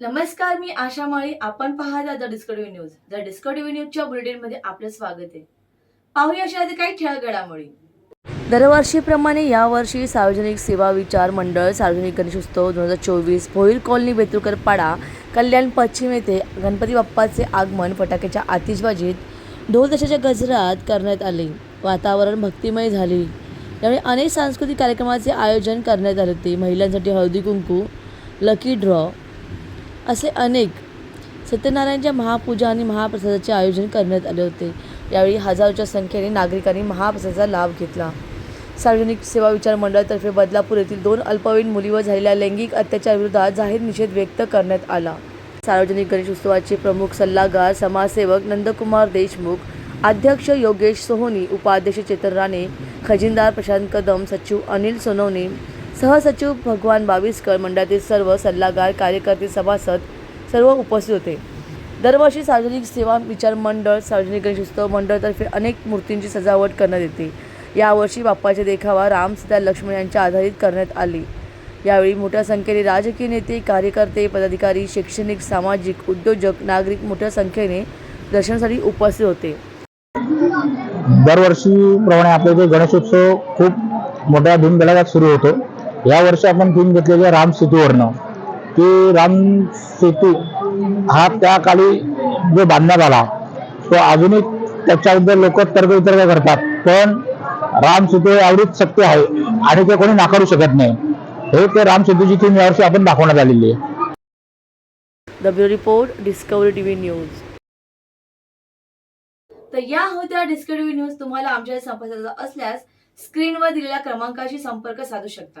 नमस्कार मी आशा माळी. आपण पाहता the Discovery news. The Discovery न्यूजच्या बुलेटिनमध्ये आपलं स्वागत आहे. पाहूया अशा आधी काही ठळक घडामोडी दरवर्षीप्रमाणे यावर्षी सार्वजनिक सेवा विचार मंडळ सार्वजनिक गणेशोत्सव दोन हजार चोवीस भोईल कॉलनी बेतुलकर पाडा कल्याण पश्चिम येथे गणपती बाप्पाचे आगमन फटाक्याच्या आतिषबाजीत ढोल दशाच्या गजरात करण्यात आले. वातावरण भक्तिमय झाले. यावेळी अनेक सांस्कृतिक कार्यक्रमाचे आयोजन करण्यात आले होते. महिलांसाठी हळदी कुंकू लकी ड्रॉ असे अनेक सत्यनारायणच्या महापूजा आणि महाप्रसादाचे आयोजन करण्यात आले होते. यावेळी हजारोच्या संख्येने नागरिकांनी महाप्रसादाचा लाभ घेतला. सार्वजनिक सेवा विचार मंडळातर्फे बदलापूर येथील दोन अल्पवयीन मुलीवर झालेल्या लैंगिक अत्याचाराविरोधात जाहीर निषेध व्यक्त करण्यात आला. सार्वजनिक गणेश उत्सवाचे प्रमुख सल्लागार समाजसेवक नंदकुमार देशमुख अध्यक्ष योगेश सोहोनी उपाध्यक्ष चेतन राणे खजिनदार प्रशांत कदम सचिव अनिल सोनवणे सहसचिव भगवान बाविस्कर मंडळातील सर्व सल्लागार कार्यकर्ते सभासद सर्व उपस्थित होते. दरवर्षी सार्वजनिक सेवा विचार मंडळ सार्वजनिक गणेशोत्सव मंडळतर्फे अनेक मूर्तींची सजावट करण्यात येते. यावर्षी बाप्पाचे देखावा राम सीता लक्ष्मण यांच्या आधारित करण्यात आली. यावेळी मोठ्या संख्येने राजकीय नेते कार्यकर्ते पदाधिकारी शैक्षणिक सामाजिक उद्योजक नागरिक मोठ्या संख्येने दर्शनासाठी उपस्थित होते. दरवर्षीप्रमाणे आपल्या इथे गणेशोत्सव खूप मोठ्या धूमधडाक्यात सुरू होतो. या वर्षी आपण थीम घेतलेली आहे राम सेतूवरनं की राम सेतू हा त्या काळी जो बांधण्यात आला तो अजूनही त्याच्याबद्दल लोक तर्कवितर्क करतात. पण राम सेतू हे एवढीच सत्य आहे आणि ते कोणी नाकारू शकत नाही. हे ते राम सेतूची थीम यावर्षी आपण दाखवण्यात आलेली आहे. The bureau report Discovery TV news तर या होत्या डिस्कवरी न्यूज तुम्हाला आमच्या संपर्काचा असल्यास स्क्रीनवर दिलेल्या क्रमांकाशी संपर्क साधू शकता.